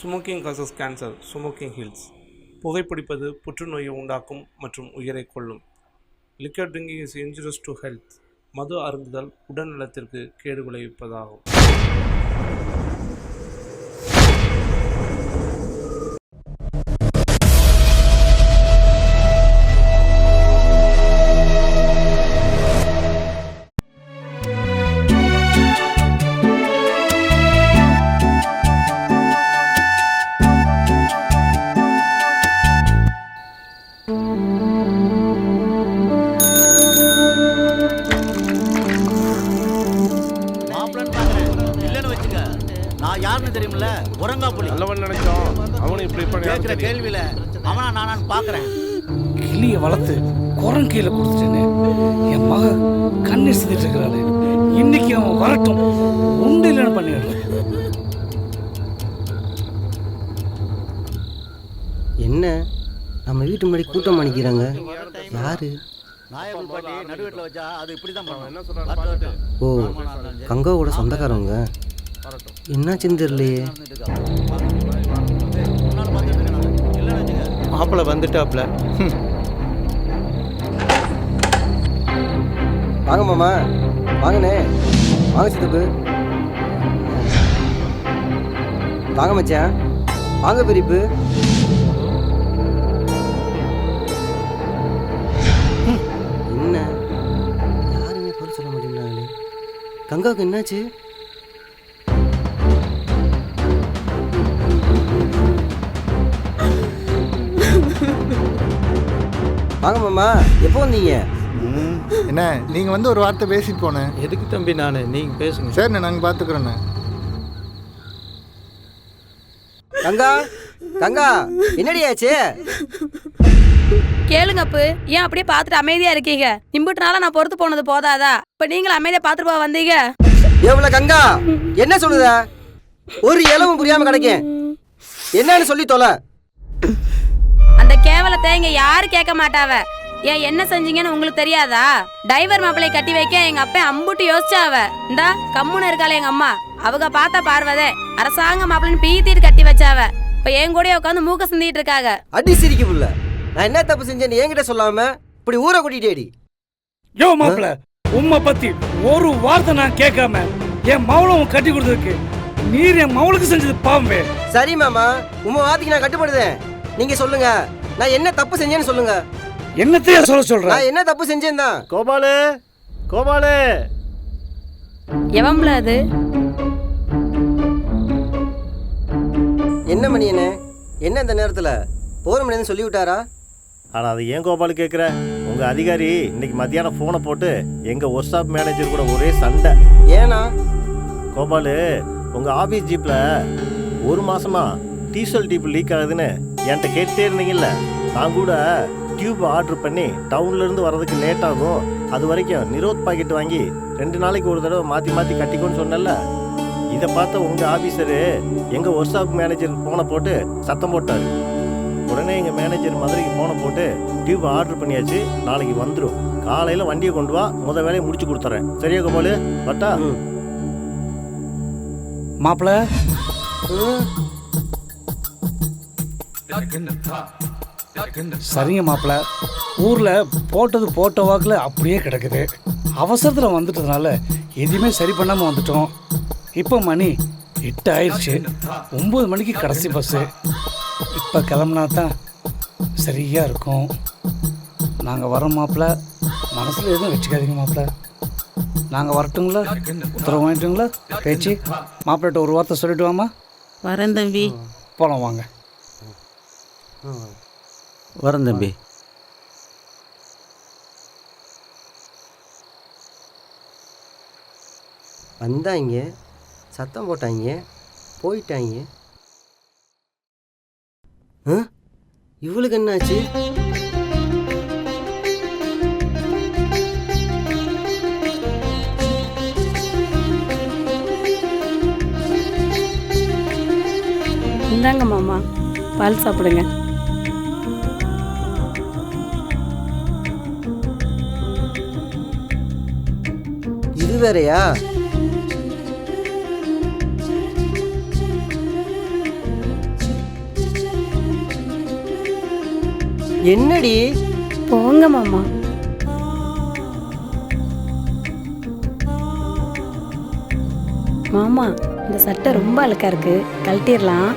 Smoking causes cancer smoking kills புகைப்பிடிப்பது புற்றுநோயை உண்டாக்கும் மற்றும் உயிரை கொள்ளும் liquor drinking is injurious to health மது அருந்துதல் உடல் நலத்திற்கு கேடு விளைவிப்பதாகும். தெரியுமில்ல உரங்கா புலி நல்லவன் நினைச்சோம் அவனு இப்படி கேட்கிற கேள்வியில அவனா நானான்னு பாக்குறேன். கிளியை வளர்த்து குரம் கீழே கொடுத்துட்டேன்னு என் மக கண்ணீர் செஞ்சுட்டு இருக்கிறாரு இன்னைக்கு அவன் வரட்டும். உண்டு இல்லைன்னு பண்ணிடுறேன். என்ன? நம்ம வீட்டு முன்னாடி கூட்டம் அணிக்கிறாங்க யாரு? நாயகுல் பாட்டி நடுவீட்டில் வச்சா அது இப்படிதான் பண்ணும் வரட்டும், வரட்டும். ஓ கங்காவோட சொந்தக்காரவங்க. என்னாச்சுன்னு தெரியலையே. மாப்பிள்ள மாப்பிள்ளை வந்துட்டாப்ல. வாங்க மாமா. வாங்கண்ணே. வாங்க சித்தப்பு. வாங்க மச்சான். வாங்க பிரிப்பு. என்ன? யாருமே பொருள் சொல்ல மாட்டேங்கிறாங்களே. கங்காவுக்கு என்னாச்சு? வாங்க மாமா எப்போ வந்தீங்க? என்ன நீங்கள் வந்து ஒரு வார்த்தை பேசிட்டு போனேன். எதுக்கு தம்பி நான்? நீங்க பேசுங்க. சரிண்ணே நாங்கள் பார்த்துக்குறோண்ணே கங்கா கங்கா என்னடி ஆச்சு? கேளுங்க அப்பு ஏன் அப்படியே பார்த்துட்டு அமைதியா இருக்கீங்க? இம்புட்டு நாளா நான் பொறுத்து போனது போதாதா? இப்ப நீங்களும் அமைதியா பார்த்துட்டு போக வந்தீங்க? எவ்வளவு கங்கா என்ன சொல்லுத? ஒரு இளவும் புரியாம கிடைக்கும் என்னன்னு சொல்லி தொலை. கேவலத்தை இங்க யாரு கேட்க மாட்டாவ? ஏன் என்ன செஞ்சீங்கன்னு உங்களுக்கு தெரியாதா? டைவர் மாப்பிளை கட்டி வைக்க எங்க அப்பா அம்புட்டு யோசிச்சாவ. இந்தா கம்முன்னு இருக்காளே எங்க அம்மா. அவங்க பார்த்த பார்வதே அரசாங்க மாப்பிள்ளைன்னு பீத்திட்டு கட்டி வச்சாவ. இப்ப என் கூடயே உட்காந்து மூக்க சிந்திட்டு இருக்காங்க அடி சிரிக்க புள்ள. நான் என்ன தப்பு செஞ்சேன்னு என்கிட்ட சொல்லாம இப்படி ஊரை கூட்டிட்டேடி. யோ மாப்பிள உம்மை பத்தி ஒரு வார்த்தை நான் கேட்காம என் மவளை உன் கட்டி கொடுத்ததுக்கு நீர் என் மவளுக்கு செஞ்சது பாவமே. சரி மாமா. உங்க வார்த்தைக்கு நான் கட்டுப்படுதேன். நீங்க சொல்லுங்க. நான் என்ன தப்பு செஞ்சேன்னு சொல்லுங்க. என்னத்தையே சொல்ல சொல்ற? நான் என்ன தப்பு செஞ்சேன் தான் கோபாலு கோபாலு. எவம்ல அது? என்ன மணியனே? என்ன இந்த நேரத்துல? போற மணியன்னு சொல்லி விட்டாரா? ஆனால் அது ஏன் கோபால் கேட்குற உங்கள் அதிகாரி இன்னைக்கு மத்தியானம் ஃபோனை போட்டு எங்கள் ஒர்க் ஷாப் மேனேஜர் கூட ஒரே சண்டை. ஏனா கோபால் உங்கள் ஆஃபீஸ் ஜீப்பில் ஒரு மாசமா டீசல் டியூப் லீக் ஆகுதுன்னு என்கிட்ட கேட்டே இருந்தீங்கல்ல? நான் கூட டியூப் ஆர்டர் பண்ணி டவுன்லேருந்து வர்றதுக்கு லேட் ஆகும். அது வரைக்கும் நிரோத் பாக்கெட் வாங்கி ரெண்டு நாளைக்கு ஒரு தடவை மாற்றி மாற்றி கட்டிக்கோன்னு சொன்னேன்ல. இதை பார்த்த உங்கள் ஆஃபீஸரு எங்கள் ஒர்க் ஷாப் மேனேஜருக்கு ஃபோனை போட்டு சத்தம் போட்டார். உடனே எங்கள் மேனேஜர் மதுரைக்கு ஃபோனை போட்டு டியூப் ஆர்டர் பண்ணியாச்சு. நாளைக்கு வந்துடும் காலையில் வண்டியை கொண்டு வா முத வேலையை முடிச்சு கொடுத்துறேன். சரியா கோபாலு? பட்டா? மாப்பிள சரிங்க மாப்பிள. ஊர்ல போட்டது போட்ட வாக்குல அப்படியே கிடக்குது. அவசரத்துல வந்துட்டதுனால எதுவுமே சரி பண்ணாம வந்துட்டோம். இப்போ மணி எட்டு ஆயிடுச்சு. ஒன்பது மணிக்கு கடைசி பஸ்ஸு இப்போ கிளம்புனா தான் சரியா இருக்கும். நாங்கள் வரோம் மாப்பிள. மனசில் எதுவும் வச்சுக்காதீங்க மாப்பிள. நாங்கள் வரட்டுங்களா? உத்தரவு வாங்கிட்டுங்களா? பேச்சு. மாப்பிள்ளைட்ட ஒரு வார்த்தை சொல்லிட்டு வாமா வரேன் தம்பி. போகலாம் வாங்க. வரேன் தம்பி. வந்தாங்க சத்தம் போட்டாங்க போயிட்டாங்க. ஆ? இவளுக்கு என்னாச்சு? இந்தாங்க மாமா பால் சாப்பிடுங்க. இது வேறையா? என்னடி? போங்க மாமா. மாமா இந்த சட்டை ரொம்ப அழுக்கா இருக்கு. கழட்டிடலாம்.